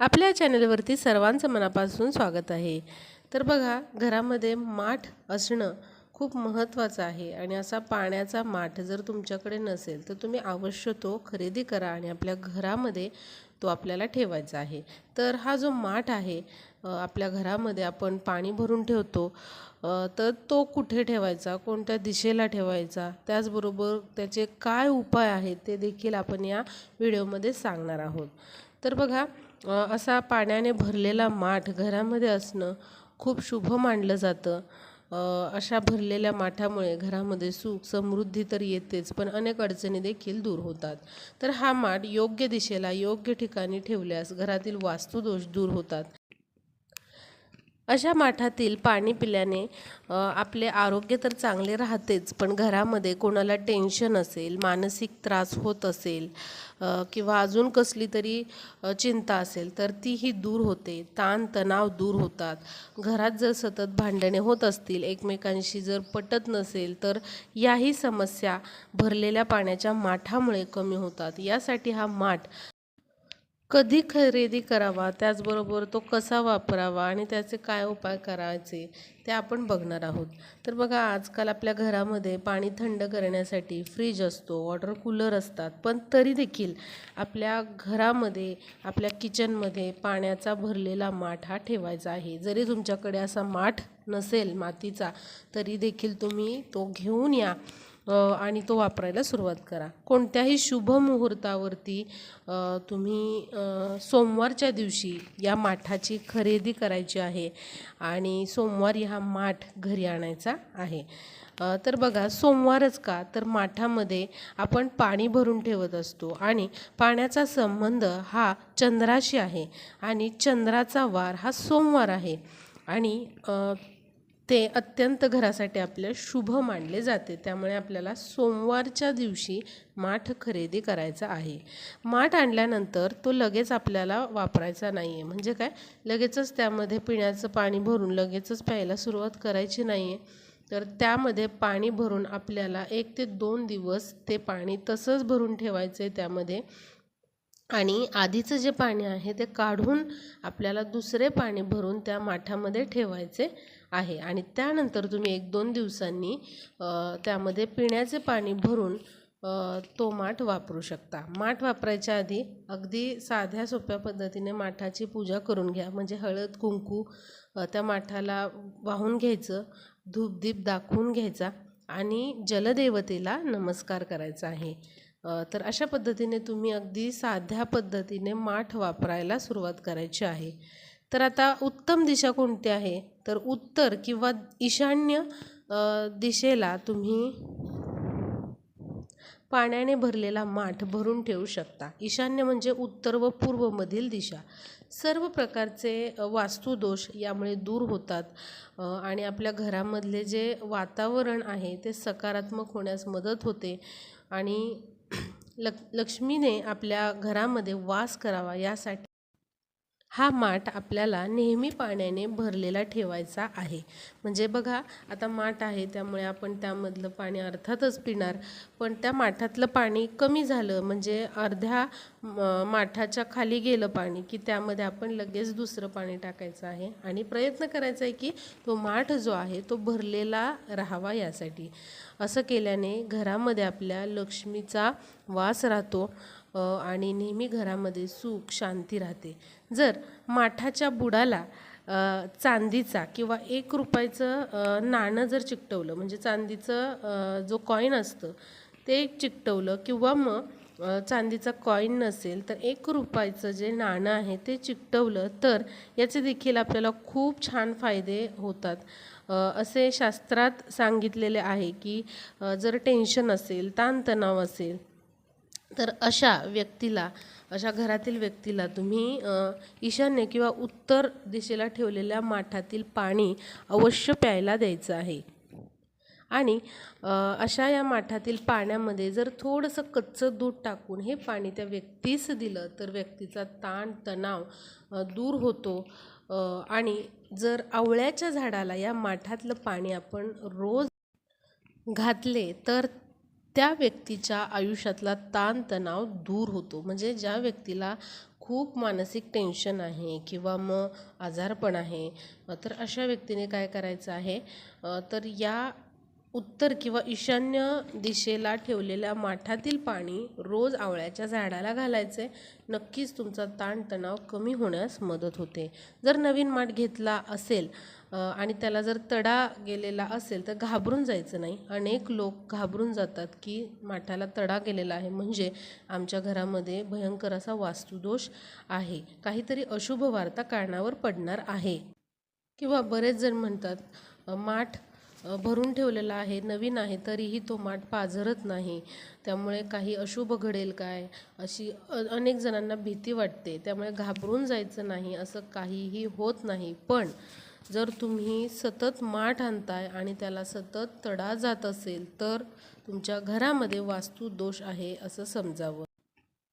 आपल्या चॅनलवरती सर्वांचं मनापासून स्वागत आहे. तर बघा घरामध्ये माठ असणं खूप महत्त्वाचं आहे आणि असा पाण्याचा माठ जर तुमच्याकडे नसेल तर तुम्ही अवश्य तो खरेदी करा आणि आपल्या घरामध्ये तो आपल्याला ठेवायचा आहे. तर हा जो माठ आहे आपल्या घरामध्ये आपण पाणी भरून ठेवतो तर तो कुठे ठेवायचा कोणत्या दिशेला ठेवायचा त्याचबरोबर त्याचे काय उपाय आहेत ते देखील आपण या व्हिडिओमध्ये सांगणार आहोत. तर बघा असा पाण्याने भरलेला माठ घरामध्ये असणं खूप शुभ मानलं जातं. अशा भरलेल्या माठामुळे घरामध्ये सुख समृद्धी तर येतेच पण अनेक अडचणी देखील दूर होतात. तर हा माठ योग्य दिशेला योग्य ठिकाणी ठेवल्यास घरातील वास्तुदोष दूर होतात. अशा माठातील पाणी पिल्याने आपले आरोग्य तर चांगले राहतेच पण घरामध्ये कोणाला टेन्शन असेल मानसिक त्रास होत असेल किंवा अजून कसली तरी चिंता असेल तर तीही दूर होते ताण तणाव दूर होतात. घरात जर सतत भांडणे होत असतील एकमेकांशी जर पटत नसेल तर याही समस्या भरलेल्या पाण्याच्या माठामुळे कमी होतात. यासाठी हा माठ कधी खरेदी करावा त्याचबरोबर तो कसा वापरावा आणि त्याचे काय उपाय करायचे ते आपण बघणार आहोत. तर बघा आजकाल आपल्या घरामध्ये पाणी थंड करण्यासाठी फ्रीज असतो वॉटर कूलर असतात पण तरी देखील आपल्या घरामध्ये आपल्या किचनमध्ये पाण्याचा भरलेला माठ हा ठेवायचा आहे. जरी तुमच्याकडे असा माठ नसेल मातीचा तरी देखील तुम्ही तो घेऊन या. आणि तो वापरायला सुरुवात करा. कोणत्याही शुभ मुहूर्तावरती तुम्ही सोमवारच्या दिवशी या माठाची खरेदी करायची आहे आणि सोमवारी हा माठ घरी आणायचा आहे. तर बघा सोमवारच का? तर माठामध्ये आपण पाणी भरून ठेवत असतो आणि पाण्याचा संबंध हा चंद्राशी आहे आणि चंद्राचा वार हा सोमवार आहे. आणि ते अत्यंत घरासाठी आपल्या शुभ मानले जाते. त्यामुळे आपल्याला सोमवारच्या दिवशी माठ खरेदी करायचा आहे. माठ आणल्यानंतर तो लगेच आपल्याला वापरायचा नाही आहे म्हणजे काय? लगेचच त्यामध्ये पिण्याचं पाणी भरून लगेचच प्यायला सुरुवात करायची नाही आहे तर त्यामध्ये पाणी भरून आपल्याला एक ते दोन दिवस ते पाणी तसंच भरून ठेवायचं आहे त्यामध्ये. आणि आधीचं जे पाणी आहे ते काढून आपल्याला दुसरे पाणी भरून त्या माठामध्ये ठेवायचे आहे. आणि त्यानंतर तुम्ही एक दोन दिवसांनी त्यामध्ये पिण्याचे पाणी भरून तो माठ वापरू शकता. माठ वापरायच्या आधी अगदी साध्या सोप्या पद्धतीने माठाची पूजा करून घ्या. म्हणजे हळद कुंकू त्या माठाला वाहून घ्यायचं धूपदीप दाखवून घ्यायचा आणि जलदेवतेला नमस्कार करायचा आहे. तर अशा पद्धतीने तुम्ही अगदी साध्या पद्धतीने माठ वापरायला सुरुवात करायची आहे. तर आता उत्तम दिशा कोणती आहे? तर उत्तर किंवा ईशान्य दिशेला तुम्ही पाण्याने भरलेला माठ भरून ठेवू शकता. ईशान्य म्हणजे उत्तर व पूर्वमधील दिशा. सर्व प्रकारचे वास्तुदोष यामुळे दूर होतात आणि आपल्या घरामधले जे वातावरण आहे ते सकारात्मक होण्यास मदत होते आणि लक लक्ष्मीने आपल्या घरामध्ये वास करावा यासाठी हा माठ आपल्याला नेहमी पाण्याने भरलेला ठेवायचा आहे. म्हणजे बघा आता माठ आहे त्यामुळे आपण त्यामधलं पाणी अर्थातच पिणार. पण त्या माठातलं पाणी कमी झालं म्हणजे अर्ध्या माठाच्या खाली गेलं पाणी की त्यामध्ये आपण लगेच दुसरं पाणी टाकायचं आहे. आणि प्रयत्न करायचा आहे की तो माठ जो आहे तो भरलेला राहावा यासाठी. असं केल्याने घरामध्ये आपल्या लक्ष्मीचा वास राहतो. आणि नेहमी घरामध्ये सुख शांती राहते. जर माठाच्या बुडाला चांदीचा किंवा एक रुपयाचं नाणं जर चिकटवलं म्हणजे चांदीचं जो कॉईन असतं ते चिकटवलं किंवा मग चांदीचा कॉईन नसेल तर एक रुपयाचं जे नाणं आहे ते चिकटवलं तर याचे देखील आपल्याला खूप छान फायदे होतात. असे शास्त्रात सांगितलेले आहे की जर टेन्शन असेल ताणतणाव असेल तर अशा व्यक्तीला अशा घरातील व्यक्तीला तुम्ही ईशान्य किंवा उत्तर दिशेला ठेवलेल्या माठातील पाणी अवश्य प्यायला द्यायचं आहे. आणि अशा या माठातील पाण्यामध्ये जर थोडंसं कच्चं दूध टाकून हे पाणी त्या व्यक्तीस दिलं तर व्यक्तीचा ताण तणाव दूर होतो. आणि जर आवळ्याच्या झाडाला या माठातलं पाणी आपण रोज घातले तर त्या व्यक्तीच्या आयुष्यातला ताणतणाव दूर होतो. म्हणजे ज्या व्यक्तीला खूप मानसिक टेन्शन आहे किंवा मग आजारपण आहे तर अशा व्यक्तीने काय करायचं आहे? तर या उत्तर किंवा ईशान्य दिशेला ठेवलेल्या माठातील पाणी रोज आवळ्याच्या झाडाला घालायचे. नक्कीच तुमचा ताणतणाव कमी होण्यास मदत होते. जर नवीन माठ घेतला असेल आणि त्याला जर तडा गेलेला असेल तर घाबरून जायचं नाही. अनेक लोक घाबरून जातात की माठाला तडा गेलेला आहे. म्हणजे आमच्या घरामध्ये भयंकर असा वास्तुदोष आहे. काहीतरी अशुभ वार्ता कानावर पडणार आहे. किंवा बरेच जण म्हणतात माठ भरून ठेवलेला आहे नवीन आहे तरीही तो माठ पाझरत नाही. त्यामुळे काही अशुभ घडेल काय? अशी अनेक जणांना भीती वाटते. त्यामुळे घाबरून जायचं नाही असं काहीही होत नाही. पण जर तुम्ही सतत माठ आणताय आणि त्याला सतत तडा जात असेल तर तुमच्या घरामध्ये वास्तू दोष आहे असं समजावं.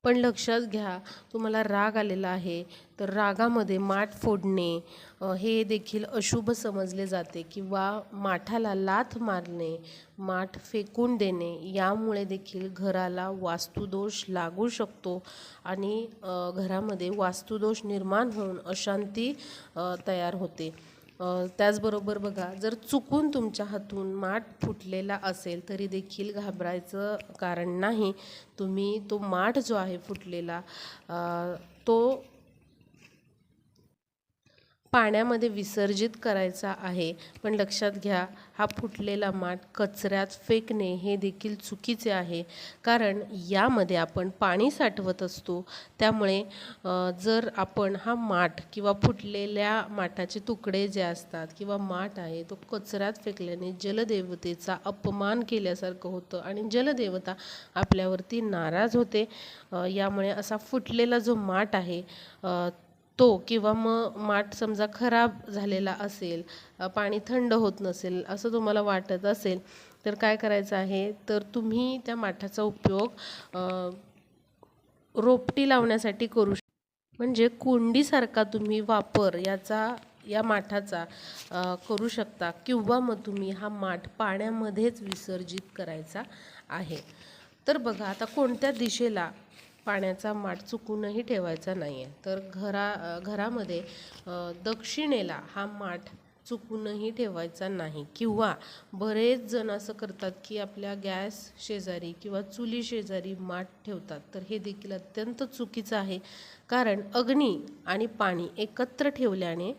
पण लक्षात घ्या तुम्हाला राग आलेला आहे तर रागामध्ये माठ फोडणे हे देखील अशुभ समजले जाते. किंवा माठाला लाथ मारणे माठ फेकून देणे यामुळे देखील घराला वास्तुदोष लागू शकतो आणि घरामध्ये वास्तुदोष निर्माण होऊन अशांती तयार होते. त्याचबरोबर बघा जर चुकून तुमच्या हातून माठ फुटलेला असेल तरी देखील घाबरायचं कारण नाही. तुम्ही तो माठ जो आहे फुटलेला तो पाण्यामध्ये विसर्जित करायचा आहे. पण लक्षात घ्या हा फुटलेला माठ कचऱ्यात फेकणे हे देखील चुकीचे आहे. कारण यामध्ये आपण पाणी साठवत असतो. त्यामुळे जर आपण हा माठ किंवा फुटलेल्या माठाचे तुकडे जे असतात किंवा माठ आहे तो कचऱ्यात फेकल्याने जलदेवतेचा अपमान केल्यासारखं होतं आणि जलदेवता आपल्यावरती नाराज होते. यामुळे असा फुटलेला जो माठ आहे तो किंवा मग माठ समजा खराब झालेला असेल पाणी थंड होत नसेल असं तुम्हाला वाटत असेल तर काय करायचं आहे? तर तुम्ही त्या माठाचा उपयोग रोपटी लावण्यासाठी करू म्हणजे कुंडीसारखा तुम्ही वापर याचा या माठाचा करू शकता किंवा मग तुम्ही हा माठ पाण्यामध्येच विसर्जित करायचा आहे. तर बघा आता कोणत्या दिशेला पाण्याचा माठ चुकूनही ठेवायचा नाही आहे तर घरा घरामध्ये दक्षिणेला हा माठ चुकूनही ठेवायचा नाही. किंवा बरेच जण असं करतात की आपल्या गॅस शेजारी किंवा चुली शेजारी माठ ठेवतात. तर हे देखील अत्यंत चुकीचं आहे. कारण अग्नी आणि पाणी एकत्र ठेवल्याने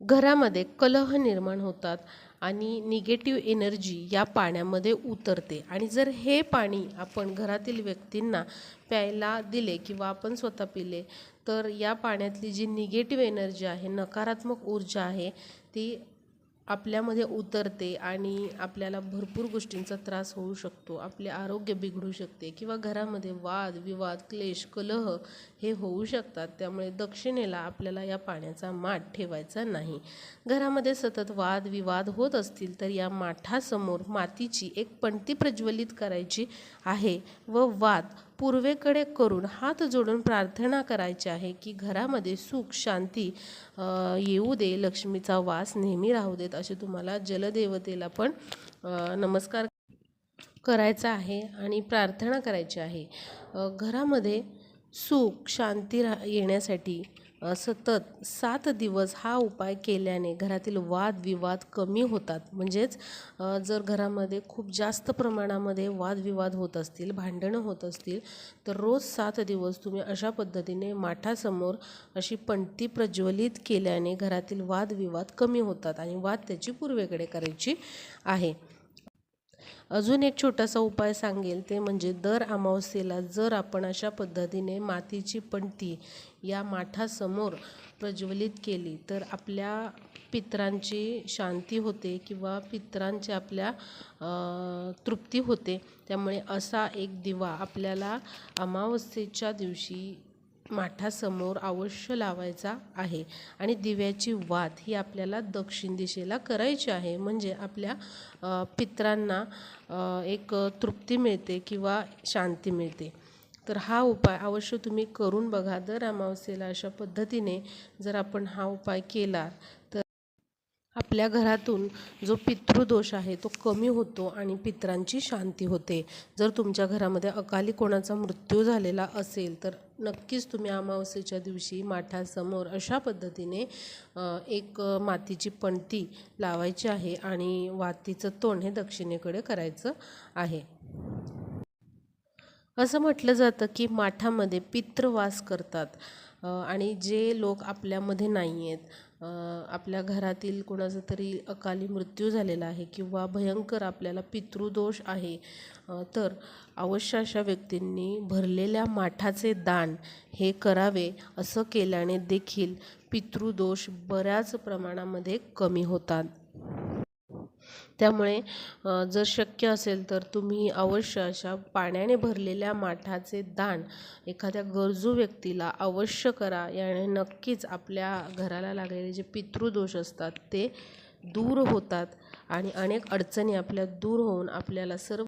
घरामध्ये कलह निर्माण होतात. आणि निगेटिव्ह एनर्जी या पाण्यामध्ये उतरते. आणि जर हे पाणी आपण घरातील व्यक्तींना प्यायला दिले किंवा आपण स्वतः पिले तर या पाण्यातली जी निगेटिव्ह एनर्जी आहे नकारात्मक ऊर्जा आहे ती आपल्यामध्ये उतरते आणि आपल्याला भरपूर गोष्टींचा त्रास होऊ शकतो. आपले आरोग्य बिघडू शकते किंवा घरामध्ये वाद विवाद क्लेश कलह हे होऊ शकतात. त्यामुळे दक्षिणेला आपल्याला या पाण्याचा माठ ठेवायचा नाही. घरामध्ये सतत वाद विवाद होत असतील तर या माठासमोर मातीची एक पणती प्रज्वलित करायची आहे व वाद पूर्वेकडे करून हात जोडून प्रार्थना करायची आहे की घरामध्ये सुख शांती येऊ दे लक्ष्मीचा वास नेहमी राहू देत असे तुम्हाला जलदेवतेला पण नमस्कार करायचा आहे आणि प्रार्थना करायची आहे. घरामध्ये सुख शांती रा येण्यासाठी सतत सात दिवस हा उपाय केल्याने घरातील वादविवाद कमी होतात. म्हणजेच जर घरामध्ये खूप जास्त प्रमाणामध्ये वादविवाद होत असतील भांडणं होत असतील तर रोज सात दिवस तुम्ही अशा पद्धतीने माठासमोर अशी पणती प्रज्वलित केल्याने घरातील वादविवाद कमी होतात आणि वाद त्याची पूर्वेकडे करायची आहे. अजून एक छोटासा उपाय सांगेल ते म्हणजे दर अमावस्येला जर आपण अशा पद्धतीने मातीची पणती या माठासमोर प्रज्वलित केली तर आपल्या पितरांची शांती होते किंवा पित्रांची आपल्या तृप्ती होते. त्यामुळे असा एक दिवा आपल्याला अमावस्येच्या दिवशी माठासमोर अवश्य लावायचा आहे. आणि दिव्याची वात ही आपल्याला दक्षिण दिशेला करायची आहे. म्हणजे आपल्या पित्रांना पितरांना एक तृप्ती मिळते किंवा शांती मिळते. तर हा उपाय अवश्य तुम्ही करून बघा. दर अमावस्येला अशा पद्धतीने जर आपण हा उपाय केला तर आपल्या घरातून जो पितृदोष आहे तो कमी होतो आणि पितरांची शांती होते. जर तुमच्या घरामध्ये अकाली कोणाचा मृत्यू झालेला असेल तर नक्कीच तुम्ही अमावस्येच्या दिवशी माठासमोर अशा पद्धतीने एक मातीची पणती लावायची आहे आणि वातीचं तोंड हे दक्षिणेकडे करायचं आहे. असं म्हटलं जातं की माठामध्ये पित्रवास करतात आणि जे लोक आपल्यामध्ये नाही आहेत आपल्या घरातील कोणाचा तरी अकाली मृत्यू झालेला आहे किंवा भयंकर आपल्याला पितृदोष आहे तर अवश्य अशा व्यक्तींनी भरलेल्या माठाचे दान हे करावे असं केल्याने देखील पितृदोष बऱ्याच प्रमाणामध्ये कमी होतात. त्यामुळे जर शक्य असेल तर तुम्ही अवश्य अशा पाण्याने भरलेल्या माठाचे दान एखाद्या गरजू व्यक्तीला अवश्य करा. याने नक्कीच आपल्या घराला लागलेले जे पितृदोष असतात ते दूर होतात आणि अनेक अडचणी आपल्या दूर होऊन आपल्याला सर्व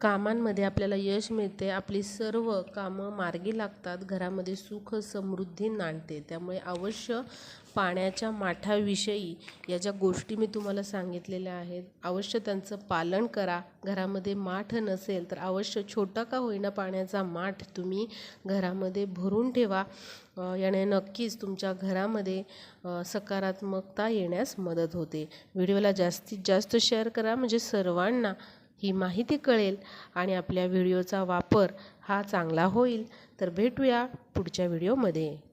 कामांमध्ये आपल्याला यश मिळते आपली सर्व कामं मार्गी लागतात घरामध्ये सुख समृद्धी नांदते. त्यामुळे अवश्य पाण्याच्या माठाविषयी या ज्या गोष्टी मी तुम्हाला सांगितलेल्या आहेत अवश्य त्यांचं पालन करा. घरामध्ये माठ नसेल तर अवश्य छोटा का होईना पाण्याचा माठ तुम्ही घरामध्ये भरून ठेवा. याने नक्कीच तुमच्या घरामध्ये सकारात्मकता येण्यास मदत होते. व्हिडिओला जास्तीत जास्त शेअर करा म्हणजे सर्वांना ही माहिती कळेल आणि आपल्या व्हिडिओचा वापर हा चांगला होईल. तर भेटूया पुढच्या व्हिडिओमध्ये.